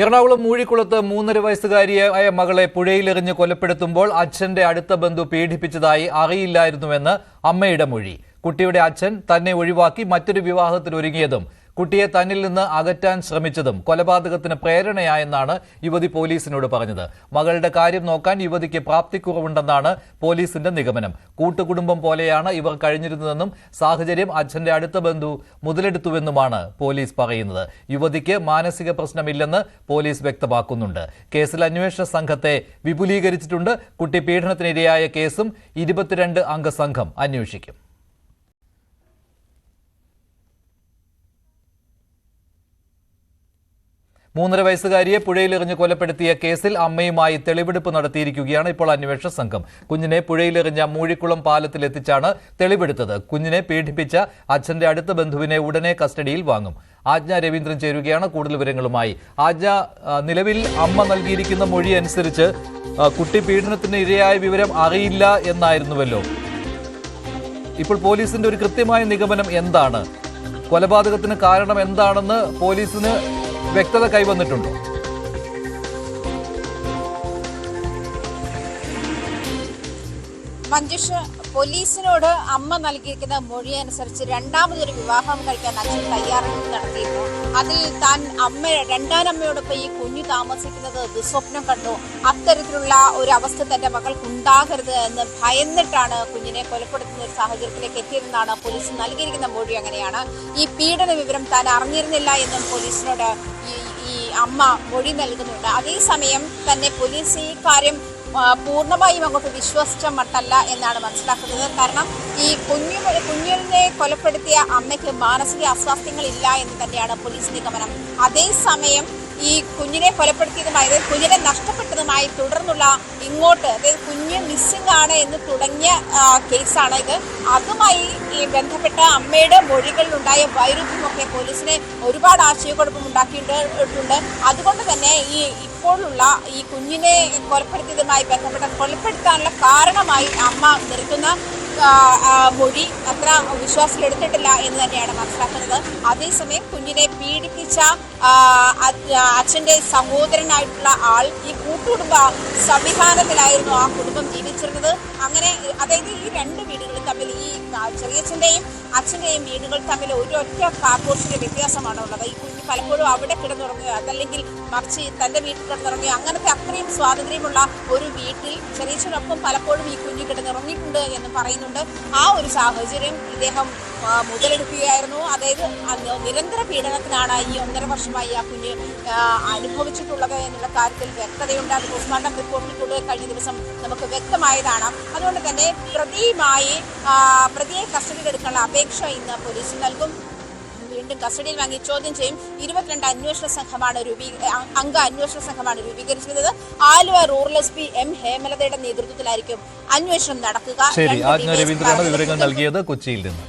എറണാകുളം മൂഴിക്കുളത്ത് മൂന്നര വയസ്സുകാരിയായ മകളെ പുഴയിലെറിഞ്ഞ് കൊലപ്പെടുത്തുമ്പോൾ അച്ഛന്റെ അടുത്ത ബന്ധു പീഡിപ്പിച്ചതായി അറിയില്ലായിരുന്നുവെന്ന് അമ്മയുടെ മൊഴി. കുട്ടിയുടെ അച്ഛൻ തന്നെ ഒഴിവാക്കി മറ്റൊരു വിവാഹത്തിൽ ഒരുങ്ങിയതും കുട്ടിയെ തന്നിൽ നിന്ന് അകറ്റാൻ ശ്രമിച്ചതും കൊലപാതകത്തിന് പ്രേരണയായെന്നാണ് യുവതി പോലീസിനോട് പറഞ്ഞത്. മകളുടെ കാര്യം നോക്കാൻ യുവതിക്ക് പ്രാപ്തിക്കുറവുണ്ടെന്നാണ് പോലീസിന്റെ നിഗമനം. കൂട്ടുകുടുംബം പോലെയാണ് ഇവർ കഴിഞ്ഞിരുന്നതെന്നും സാഹചര്യം അച്ഛന്റെ അടുത്ത ബന്ധു മുതലെടുത്തുവെന്നുമാണ് പോലീസ് പറയുന്നത്. യുവതിക്ക് മാനസിക പ്രശ്നമില്ലെന്ന് പോലീസ് വ്യക്തമാക്കുന്നുണ്ട്. കേസിൽ അന്വേഷണ സംഘത്തെ വിപുലീകരിച്ചിട്ടുണ്ട്. കുട്ടി പീഡനത്തിനിരയായ കേസും ഇരുപത്തിരണ്ട് അംഗ സംഘം അന്വേഷിക്കും. മൂന്നര വയസ്സുകാരിയെ പുഴയിലെറിഞ്ഞ് കൊലപ്പെടുത്തിയ കേസിൽ അമ്മയുമായി തെളിവെടുപ്പ് നടത്തിയിരിക്കുകയാണ് ഇപ്പോൾ അന്വേഷണ സംഘം. കുഞ്ഞിനെ പുഴയിലെറിഞ്ഞ മൂഴിക്കുളം പാലത്തിലെത്തിച്ചാണ് തെളിവെടുത്തത്. കുഞ്ഞിനെ പീഡിപ്പിച്ച അച്ഛന്റെ അടുത്ത ബന്ധുവിനെ ഉടനെ കസ്റ്റഡിയിൽ വാങ്ങും. ആജ്ഞ രവീന്ദ്രൻ ചേരുകയാണ് കൂടുതൽ വിവരങ്ങളുമായി. ആജ്ഞ നിലവിൽ അമ്മ നൽകിയിരിക്കുന്ന മൊഴി അനുസരിച്ച് കുട്ടി പീഡനത്തിന് ഇരയായ വിവരം അറിയില്ല എന്നായിരുന്നുവല്ലോ. ഇപ്പോൾ പോലീസിന്റെ ഒരു കൃത്യമായ നിഗമനം എന്താണ്? കൊലപാതകത്തിന് കാരണം എന്താണെന്ന് പോലീസിന് വ്യക്തത കൈവന്നിട്ടുണ്ടോ. മഞ്ജുഷ് പോലീസിനോട് അമ്മ നൽകിയിരിക്കുന്ന മൊഴി അനുസരിച്ച് രണ്ടാമതൊരു വിവാഹം കഴിക്കാൻ അച്ഛൻ തയ്യാറെടുപ്പ് നടത്തിയിരുന്നു. അതിൽ താൻ അമ്മ രണ്ടാനമ്മയോടൊപ്പം ഈ കുഞ്ഞു താമസിക്കുന്നത് ദുസ്വപ്നം കണ്ടു. അത്തരത്തിലുള്ള ഒരു അവസ്ഥ തന്റെ മകൾക്ക് ഉണ്ടാകരുത് എന്ന് ഭയന്നിട്ടാണ് കുഞ്ഞിനെ കൊലപ്പെടുത്തുന്ന ഒരു സാഹചര്യത്തിലേക്ക് എത്തിയതെന്നാണ് പോലീസ് നൽകിയിരിക്കുന്ന മൊഴി അങ്ങനെയാണ്. ഈ പീഡന വിവരം താൻ അറിഞ്ഞിരുന്നില്ല എന്നും പോലീസിനോട് അമ്മ മൊഴി നൽകുന്നുണ്ട്. അതേസമയം തന്നെ പോലീസ് ഈ കാര്യം പൂർണമായും അങ്ങോട്ട് വിശ്വസിച്ച മട്ടല്ല എന്നാണ് മനസ്സിലാക്കുന്നത്. കാരണം ഈ കുഞ്ഞു കുഞ്ഞിനെ കൊലപ്പെടുത്തിയ അമ്മയ്ക്ക് മാനസിക അസ്വാസ്ഥ്യങ്ങളില്ല എന്ന് തന്നെയാണ് പോലീസ് നിഗമനം. അതേസമയം ഈ കുഞ്ഞിനെ കൊലപ്പെടുത്തിയതുമായി അതായത് കുഞ്ഞിനെ നഷ്ടപ്പെട്ടതുമായി തുടർന്നുള്ള ഇങ്ങോട്ട് അതായത് കുഞ്ഞ് മിസ്സിംഗ് ആണ് എന്ന് തുടങ്ങിയ കേസാണ് ഇത്. അതുമായി ഈ ബന്ധപ്പെട്ട അമ്മയുടെ മൊഴികളിലുണ്ടായ വൈരുദ്ധ്യമൊക്കെ പോലീസിനെ ഒരുപാട് ആശയക്കുഴപ്പം ഉണ്ടാക്കിയിട്ടുണ്ട്. അതുകൊണ്ട് തന്നെ ഈ ഇപ്പോഴുള്ള ഈ കുഞ്ഞിനെ കൊലപ്പെടുത്തിയതുമായി ബന്ധപ്പെട്ട കൊലപ്പെടുത്താനുള്ള കാരണമായി അമ്മ ആ, മൊഴി അത്ര വിശ്വാസത്തിലെടുത്തിട്ടില്ല എന്ന് തന്നെയാണ് മനസ്സിലാക്കുന്നത്. അതേസമയം കുഞ്ഞിനെ പീഡിപ്പിച്ച അച്ഛന്റെ സഹോദരനായിട്ടുള്ള ആൾ ഈ കൂട്ടുകുടുംബ സംവിധാനത്തിലായിരുന്നു ആ കുടുംബം ജീവിച്ചിരുന്നത്. അങ്ങനെ അതായത് ഈ രണ്ട് ആ, ചെറിയച്ഛന്റെയും അച്ഛന്റെയും വീടുകൾ തമ്മിൽ ഒരൊറ്റ കാർപോർഷന്റെ വ്യത്യാസമാണ് ഉള്ളത്. ഈ കുഞ്ഞ് പലപ്പോഴും അവിടെ കിടന്നുറങ്ങുക അതല്ലെങ്കിൽ മറിച്ച് തന്റെ വീട്ടിൽ കിടന്നുറങ്ങുക അങ്ങനത്തെ അത്രയും സ്വാതന്ത്ര്യമുള്ള ഒരു വീട്ടിൽ ചെറിയച്ഛനൊപ്പം പലപ്പോഴും ഈ കുഞ്ഞ് കിടന്നുറങ്ങിയിട്ടുണ്ട് എന്ന് പറയുന്നുണ്ട്. ആ ഒരു സാഹചര്യം ഇദ്ദേഹം മുതലെടുക്കുകയായിരുന്നു. അതായത് നിരന്തര പീഡനത്തിനാണ് ഈ ഒന്നര വർഷമായി ആ കുഞ്ഞ് അനുഭവിച്ചിട്ടുള്ളത്. കാര്യത്തിൽ വ്യക്തതയുണ്ട്. അത് പോസ്റ്റ്മോർട്ടം റിപ്പോർട്ടിൽ കൂടെ കഴിഞ്ഞ ദിവസം നമുക്ക് വ്യക്തമായതാണ്. അതുകൊണ്ട് തന്നെ പ്രതിയുമായി പ്രതിയെ കസ്റ്റഡിയിൽ എടുക്കാനുള്ള അപേക്ഷ ഇന്ന് പോലീസ് നൽകും. വീണ്ടും കസ്റ്റഡിയിൽ വാങ്ങി ചോദ്യം ചെയ്യും. ഇരുപത്തിരണ്ട് അന്വേഷണ സംഘമാണ് രൂപീ അംഗ അന്വേഷണ സംഘമാണ് രൂപീകരിച്ചിരുന്നത് Aluva rural S P M ഹേമലതയുടെ നേതൃത്വത്തിലായിരിക്കും അന്വേഷണം നടക്കുക. ശരി ആജ്ഞ രവീന്ദ്രനാണ് വിവരങ്ങൾ നൽകിയത് കൊച്ചിയിൽ നിന്ന്.